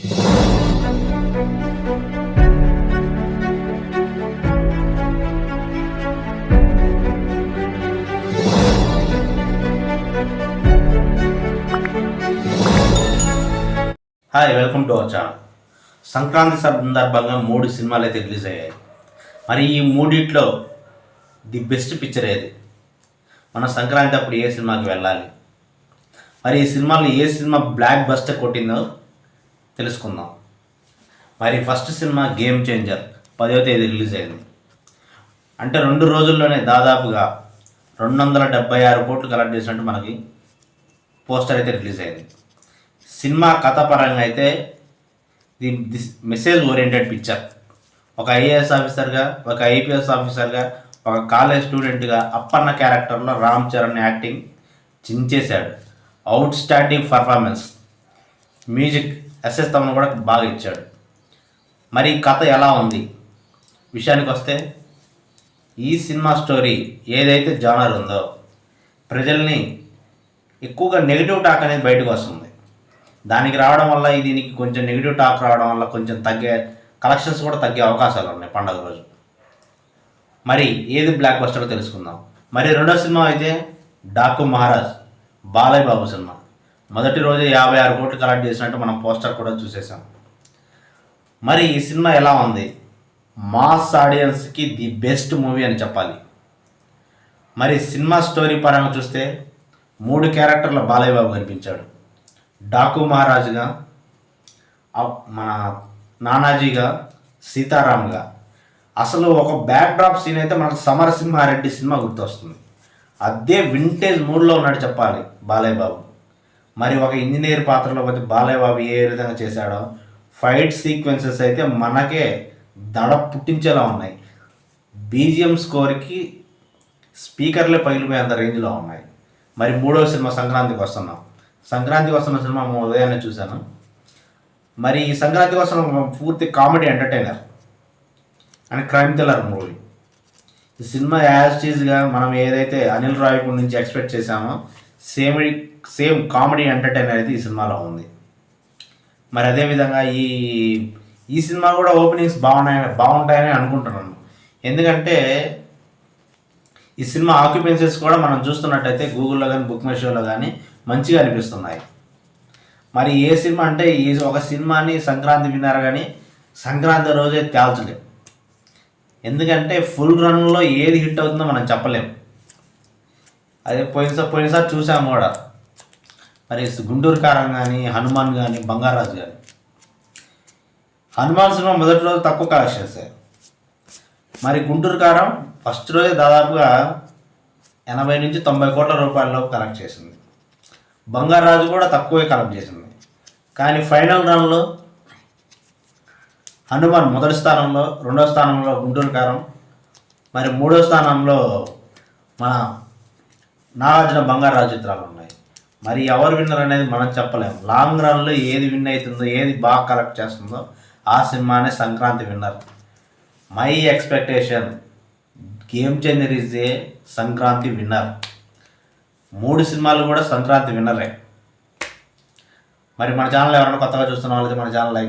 Hi welcome to our channel. Sankranti సందర్భంగా మూడు సినిమాలు అయితే రిలీజ్ అయ్యాయి. మరి ఈ మూడిట్లో ది బెస్ట్ పిక్చర్ ఏది? మన సంక్రాంతి అప్పుడు ఏ సినిమాకి వెళ్ళాలి? మరి ఈ సినిమాలో ఏ సినిమా బ్లాక్ బస్టర్ కొట్టిందో తెలుసుకుందాం. మరి ఫస్ట్ సినిమా గేమ్ చేంజర్ పదవ తేదీ రిలీజ్ అయింది. అంటే రెండు రోజుల్లోనే దాదాపుగా రెండు వందల డెబ్బై ఆరు కోట్లు కలెక్ట్ చేసినట్టు మనకి పోస్టర్ అయితే రిలీజ్ అయింది. సినిమా కథ పరంగా అయితే the this message oriented picture. ఒక ఐఏఎస్ ఆఫీసర్గా ఒక ఐపీఎస్ ఆఫీసర్గా ఒక కాలేజ్ స్టూడెంట్గా అప్పన్న క్యారెక్టర్లో Ram Charan acting చించేశాడు. Outstanding performance music SS Thaman కూడా బాగా ఇచ్చాడు. మరి కథ ఎలా ఉంది? విషయానికి వస్తే ఈ సినిమా స్టోరీ ఏదైతే జానర్ ఉందో ప్రజల్ని ఎక్కువగా నెగిటివ్ టాక్ అనేది బయటకు వస్తుంది. దానికి రావడం వల్ల దీనికి కొంచెం నెగిటివ్ టాక్ రావడం వల్ల కొంచెం తగ్గే కలెక్షన్స్ కూడా తగ్గే అవకాశాలు ఉన్నాయి పండగ రోజు. మరి ఏది బ్లాక్ బస్టర్ తెలుసుకుందాం. మరి రెండో సినిమా అయితే డాకు మహారాజ్ బాలయ్య బాబు సినిమా. మొదటి రోజే యాభై ఆరు కోట్లు కలెక్ట్ చేసినట్టు మనం పోస్టర్ కూడా చూసేసాం మరి ఈ సినిమా ఎలా ఉంది? మాస్ ఆడియన్స్కి ది బెస్ట్ మూవీ అని చెప్పాలి. మరి సినిమా స్టోరీ పరంగా చూస్తే మూడు క్యారెక్టర్ల బాలయ్య బాబు కనిపించాడు. డాకు మహారాజుగా మన నానాజీగా సీతారాంగా అసలు ఒక బ్యాక్ డ్రాప్ సీన్ అయితే మనకు సమరసింహారెడ్డి సినిమా గుర్తొస్తుంది. అదే వింటేజ్ మూడ్లో ఉన్నాడు చెప్పాలి బాలయ్య బాబు మరి ఒక ఇంజనీర్ పాత్రలో వచ్చి బాలయ్య బాబు ఏ విధంగా చేశాడో ఫైట్ సీక్వెన్సెస్ అయితే మనకే దడ పుట్టించేలా ఉన్నాయి. బీజిఎం స్కోర్కి స్పీకర్లే పగిలిపోయేంత రేంజ్లో ఉన్నాయి. మరి మూడవ సినిమా సంక్రాంతికి వస్తున్నాం. సంక్రాంతికి వస్తున్న సినిమా ఉదయాన్నే చూశాను. మరి ఈ సంక్రాంతికి కోసం పూర్తి comedy entertainer and crime thriller movie. ఈ సినిమా యాజ్ టీజ్గా మనం ఏదైతే అనిల్ రావిపూడి నుంచి ఎక్స్పెక్ట్ చేశామో సేమ్ సేమ్ కామెడీ ఎంటర్టైనర్ అయితే ఈ సినిమాలో ఉంది. మరి అదేవిధంగా ఈ ఈ సినిమా కూడా ఓపెనింగ్స్ బాగున్నాయి బాగుంటాయని అనుకుంటున్నాను. ఎందుకంటే ఈ సినిమా ఆక్యుపెన్సీస్ కూడా మనం చూస్తున్నట్టయితే గూగుల్లో కానీ బుక్ మై షోలో కానీ మంచిగా అనిపిస్తున్నాయి. మరి ఏ సినిమా అంటే ఈ ఒక సినిమాని సంక్రాంతి విన్నారు కానీ సంక్రాంతి రోజే తేల్చలేం. ఎందుకంటే ఫుల్ రన్లో ఏది హిట్ అవుతుందో మనం చెప్పలేం. అదే పోయినసారి పోయినసారి చూసాము కూడా. మరి గుంటూరు కారం కానీ హనుమాన్ కానీ బంగారాజు కానీ హనుమాన్ సినిమా మొదటి రోజు తక్కువ కలెక్షన్ చేశారు మరి గుంటూరు కారం ఫస్ట్ రోజే దాదాపుగా ఎనభై నుంచి తొంభై కోట్ల రూపాయలలోపు కలెక్ట్ చేసింది. బంగారాజు కూడా తక్కువే కలెక్ట్ చేసింది. కానీ ఫైనల్ రన్లో హనుమాన్ మొదటి స్థానంలో రెండో స్థానంలో గుంటూరు కారం మరి మూడో స్థానంలో మన నాగార్జున బంగారాజు చిత్రాలు ఉన్నాయి. మరి ఎవరు విన్నర్ అనేది మనం చెప్పలేము లాంగ్ రన్లో ఏది విన్ అవుతుందో ఏది బాగా కలెక్ట్ చేస్తుందో ఆ సినిమానే Sankranti winner. My expectation game changer is a Sankranti winner. మూడు సినిమాలు కూడా సంక్రాంతి విన్నరే. మరి మన ఛానల్ ఎవరైనా కొత్తగా చూస్తున్న వాళ్ళైతే మన ఛానల్ లైక్